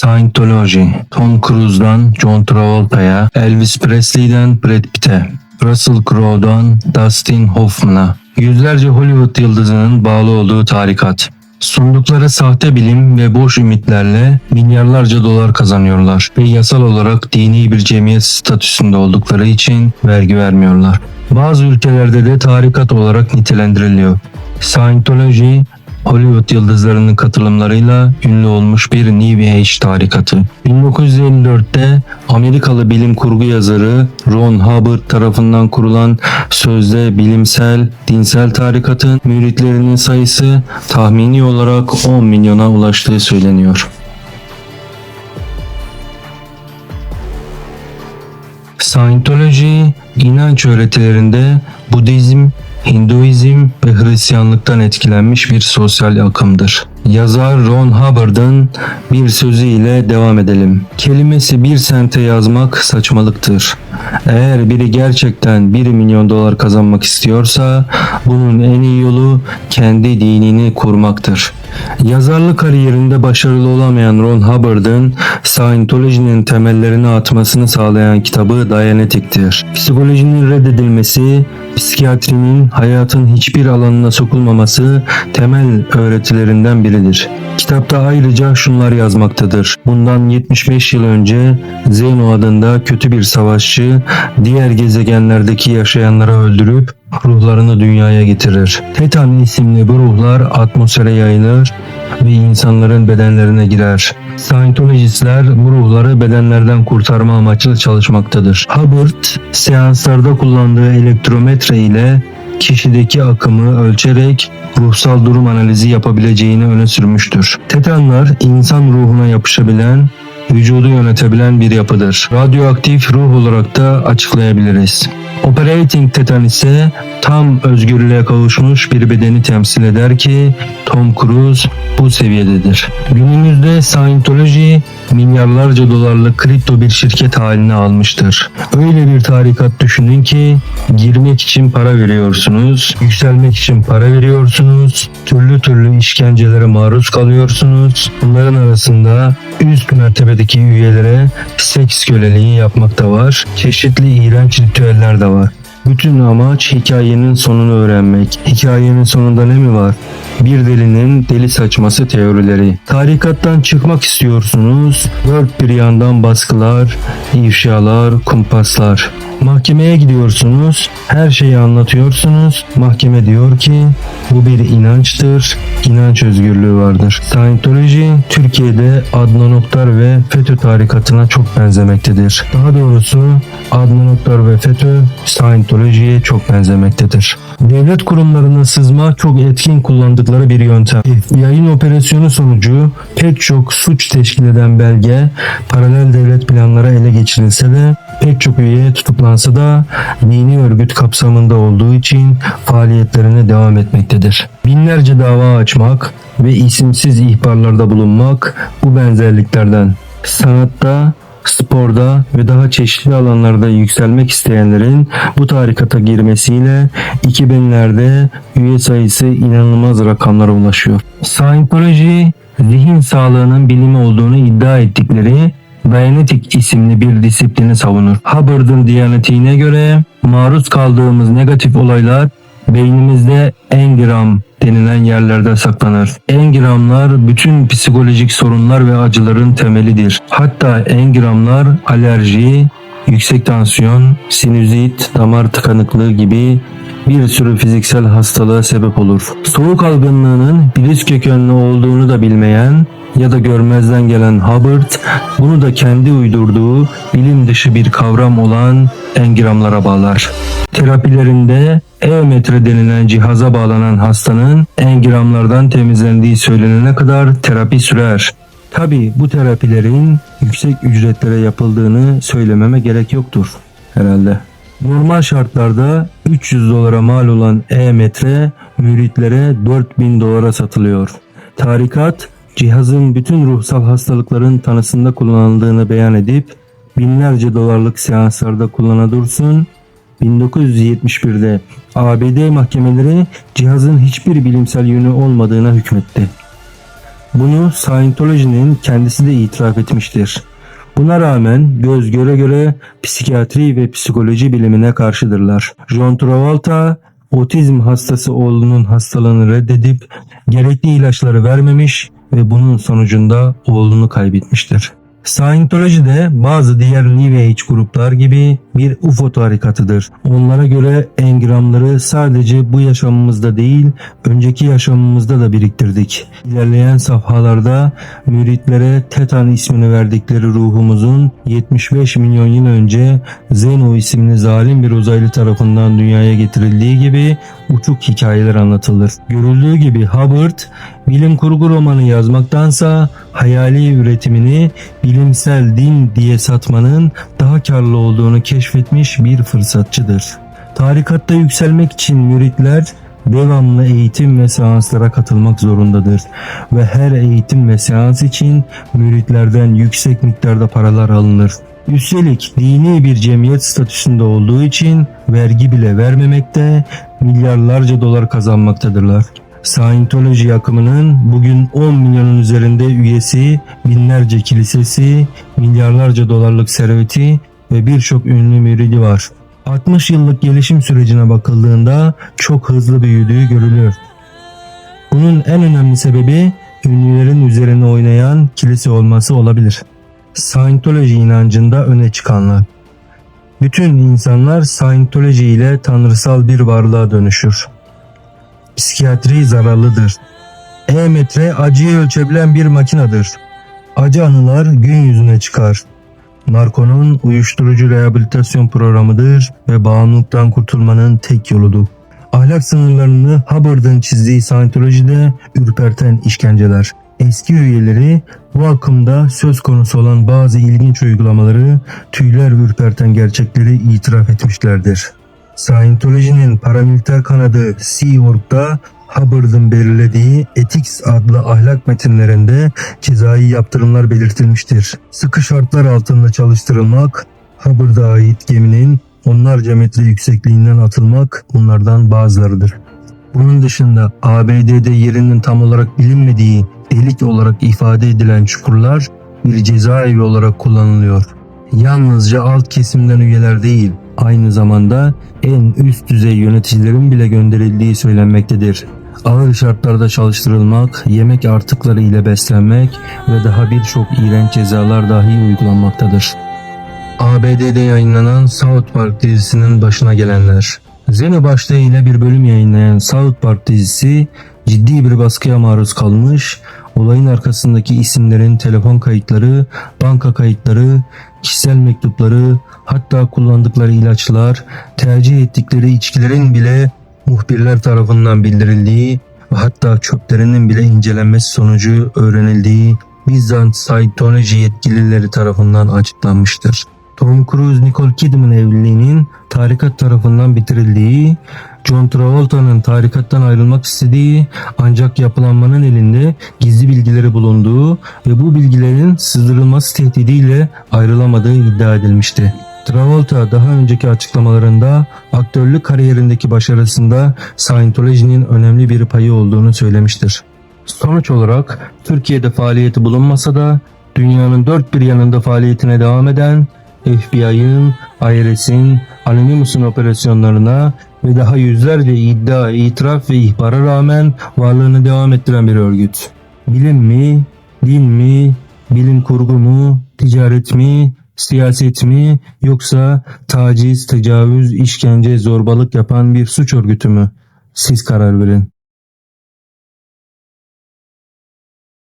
Scientology, Tom Cruise'dan John Travolta'ya, Elvis Presley'den Brad Pitt'e, Russell Crowe'dan Dustin Hoffman'a, yüzlerce Hollywood yıldızının bağlı olduğu tarikat. Sundukları sahte bilim ve boş ümitlerle milyarlarca dolar kazanıyorlar ve yasal olarak dini bir cemiyet statüsünde oldukları için vergi vermiyorlar. Bazı ülkelerde de tarikat olarak nitelendiriliyor. Scientology Hollywood yıldızlarının katılımlarıyla ünlü olmuş bir New Age tarikatı. 1954'te Amerikalı bilim kurgu yazarı Ron Hubbard tarafından kurulan sözde bilimsel, dinsel tarikatın müritlerinin sayısı tahmini olarak 10 milyona ulaştığı söyleniyor. Scientology inanç öğretilerinde Budizm, Hinduizm ve Hristiyanlıktan etkilenmiş bir sosyal akımdır. Yazar Ron Hubbard'ın bir sözüyle devam edelim. Kelimesi bir sente yazmak saçmalıktır. Eğer biri gerçekten 1 milyon dolar kazanmak istiyorsa bunun en iyi yolu kendi dinini kurmaktır. Yazarlık kariyerinde başarılı olamayan Ron Hubbard'ın Scientology'nin temellerini atmasını sağlayan kitabı Dianetik'tir. Psikolojinin reddedilmesi, psikiyatrinin hayatın hiçbir alanına sokulmaması temel öğretilerinden biridir. Kitapta ayrıca şunlar yazmaktadır. Bundan 75 yıl önce Zeno adında kötü bir savaşçı diğer gezegenlerdeki yaşayanları öldürüp ruhlarını dünyaya getirir. Tetan isimli bu ruhlar atmosfere yayılır ve insanların bedenlerine girer. Scientologistler bu ruhları bedenlerden kurtarma amaçlı çalışmaktadır. Hubbard seanslarda kullandığı elektrometre ile kişideki akımı ölçerek ruhsal durum analizi yapabileceğini öne sürmüştür. Tetanlar insan ruhuna yapışabilen vücudu yönetebilen bir yapıdır. Radyoaktif ruh olarak da açıklayabiliriz. Operating tetan ise tam özgürlüğe kavuşmuş bir bedeni temsil eder ki Tom Cruise bu seviyededir. Günümüzde Scientology milyarlarca dolarlık kripto bir şirket haline almıştır. Öyle bir tarikat düşünün ki girmek için para veriyorsunuz, yükselmek için para veriyorsunuz, türlü türlü işkencelere maruz kalıyorsunuz. Bunların arasında üst mertebedeki üyelere seks köleliği yapmak da var. Çeşitli iğrenç ritüeller de var. Bütün amaç hikayenin sonunu öğrenmek. Hikayenin sonunda ne mi var? Bir delinin deli saçması teorileri. Tarikattan çıkmak istiyorsunuz. Dört bir yandan baskılar, ifşalar, kumpaslar. Mahkemeye gidiyorsunuz, her şeyi anlatıyorsunuz. Mahkeme diyor ki bu bir inançtır, inanç özgürlüğü vardır. Scientology Türkiye'de Adnan Oktar ve FETÖ tarikatına çok benzemektedir. Daha doğrusu Adnan Oktar ve FETÖ Scientology'ye çok benzemektedir. Devlet kurumlarına sızma çok etkin kullandıkları bir yöntem. FBI'nin operasyonu sonucu pek çok suç teşkil eden belge paralel devlet planlara ele geçirilse de pek çok üye tutuklansa da dini örgüt kapsamında olduğu için faaliyetlerine devam etmektedir. Binlerce dava açmak ve isimsiz ihbarlarda bulunmak bu benzerliklerden. Sanatta, sporda ve daha çeşitli alanlarda yükselmek isteyenlerin bu tarikata girmesiyle 2000'lerde üye sayısı inanılmaz rakamlara ulaşıyor. Scientology zihin sağlığının bilimi olduğunu iddia ettikleri Dianetik isimli bir disiplini savunur. Hubbard'ın Diyanetiğine göre maruz kaldığımız negatif olaylar beynimizde engram denilen yerlerde saklanır. Engramlar bütün psikolojik sorunlar ve acıların temelidir. Hatta engramlar alerji, yüksek tansiyon, sinüzit, damar tıkanıklığı gibi bir sürü fiziksel hastalığa sebep olur. Soğuk algınlığının virüs kökenli olduğunu da bilmeyen ya da görmezden gelen Hubbard bunu da kendi uydurduğu bilim dışı bir kavram olan engramlara bağlar. Terapilerinde E-metre denilen cihaza bağlanan hastanın engramlardan temizlendiği söylenene kadar terapi sürer. Tabi bu terapilerin yüksek ücretlere yapıldığını söylememe gerek yoktur herhalde. Normal şartlarda 300 dolara mal olan E-metre müritlere 4000 dolara satılıyor. Tarikat cihazın bütün ruhsal hastalıkların tanısında kullanıldığını beyan edip binlerce dolarlık seanslarda kullana dursun 1971'de ABD mahkemeleri cihazın hiçbir bilimsel yönü olmadığına hükmetti. Bunu Scientology'nin kendisi de itiraf etmiştir. Buna rağmen göz göre göre psikiyatri ve psikoloji bilimine karşıdırlar. John Travolta otizm hastası oğlunun hastalığını reddedip gerekli ilaçları vermemiş ve bunun sonucunda oğlunu kaybetmiştir. Scientology'de bazı diğer New Age gruplar gibi bir UFO tarikatıdır. Onlara göre engramları sadece bu yaşamımızda değil, önceki yaşamımızda da biriktirdik. İlerleyen safhalarda müritlere Tetan ismini verdikleri ruhumuzun 75 milyon yıl önce Zeno isimli zalim bir uzaylı tarafından dünyaya getirildiği gibi uçuk hikayeler anlatılır. Görüldüğü gibi Hubbard bilim kurgu romanı yazmaktansa hayali üretimini bilimsel din diye satmanın daha karlı olduğunu keşfetmiş bir fırsatçıdır. Tarikatta yükselmek için müritler devamlı eğitim ve seanslara katılmak zorundadır ve her eğitim ve seans için müritlerden yüksek miktarda paralar alınır. Üstelik dini bir cemiyet statüsünde olduğu için vergi bile vermemekte, milyarlarca dolar kazanmaktadırlar. Scientology akımının bugün 10 milyonun üzerinde üyesi, binlerce kilisesi, milyarlarca dolarlık serveti ve birçok ünlü müridi var. 60 yıllık gelişim sürecine bakıldığında çok hızlı büyüdüğü görülür. Bunun en önemli sebebi ünlülerin üzerine oynayan kilise olması olabilir. Scientology inancında öne çıkanlar. Bütün insanlar Scientology ile tanrısal bir varlığa dönüşür. Psikiyatri zararlıdır. E-metre acıyı ölçebilen bir makinedir. Acı anılar gün yüzüne çıkar. Narkonun uyuşturucu rehabilitasyon programıdır ve bağımlılıktan kurtulmanın tek yoludur. Ahlak sınırlarını Hubbard'ın çizdiği Scientology'de ürperten işkenceler. Eski üyeleri bu akımda söz konusu olan bazı ilginç uygulamaları, tüyler ürperten gerçekleri itiraf etmişlerdir. Scientology'nin paramiliter kanadı Sea Org'da Hubbard'ın belirlediği Ethics adlı ahlak metinlerinde cezai yaptırımlar belirtilmiştir. Sıkı şartlar altında çalıştırılmak, Hubbard'a ait geminin onlarca metre yüksekliğinden atılmak bunlardan bazılarıdır. Bunun dışında ABD'de yerinin tam olarak bilinmediği delik olarak ifade edilen çukurlar bir cezaevi olarak kullanılıyor. Yalnızca alt kesimden üyeler değil, aynı zamanda en üst düzey yöneticilerin bile gönderildiği söylenmektedir. Ağır şartlarda çalıştırılmak, yemek artıkları ile beslenmek ve daha birçok iğrenç cezalar dahi uygulanmaktadır. ABD'de yayınlanan South Park dizisinin başına gelenler. Zeno başlığıyla bir bölüm yayınlayan South Park dizisi ciddi bir baskıya maruz kalmış, olayın arkasındaki isimlerin telefon kayıtları, banka kayıtları, kişisel mektupları, hatta kullandıkları ilaçlar, tercih ettikleri içkilerin bile muhbirler tarafından bildirildiği ve hatta çöplerinin bile incelenmesi sonucu öğrenildiği bizzat Scientology yetkilileri tarafından açıklanmıştır. Tom Cruise Nicole Kidman evliliğinin tarikat tarafından bitirildiği, John Travolta'nın tarikattan ayrılmak istediği ancak yapılanmanın elinde gizli bilgileri bulunduğu ve bu bilgilerin sızdırılması tehdidiyle ayrılamadığı iddia edilmişti. Travolta daha önceki açıklamalarında aktörlük kariyerindeki başarısında Scientology'nin önemli bir payı olduğunu söylemiştir. Sonuç olarak Türkiye'de faaliyeti bulunmasa da dünyanın dört bir yanında faaliyetine devam eden FBI'ın, IRS'in, Anonymous'un operasyonlarına ve daha yüzlerce iddia, itiraf ve ihbara rağmen varlığını devam ettiren bir örgüt. Bilim mi, din mi, bilim kurgu mu, ticaret mi, siyaset mi yoksa taciz, tecavüz, işkence, zorbalık yapan bir suç örgütü mü? Siz karar verin.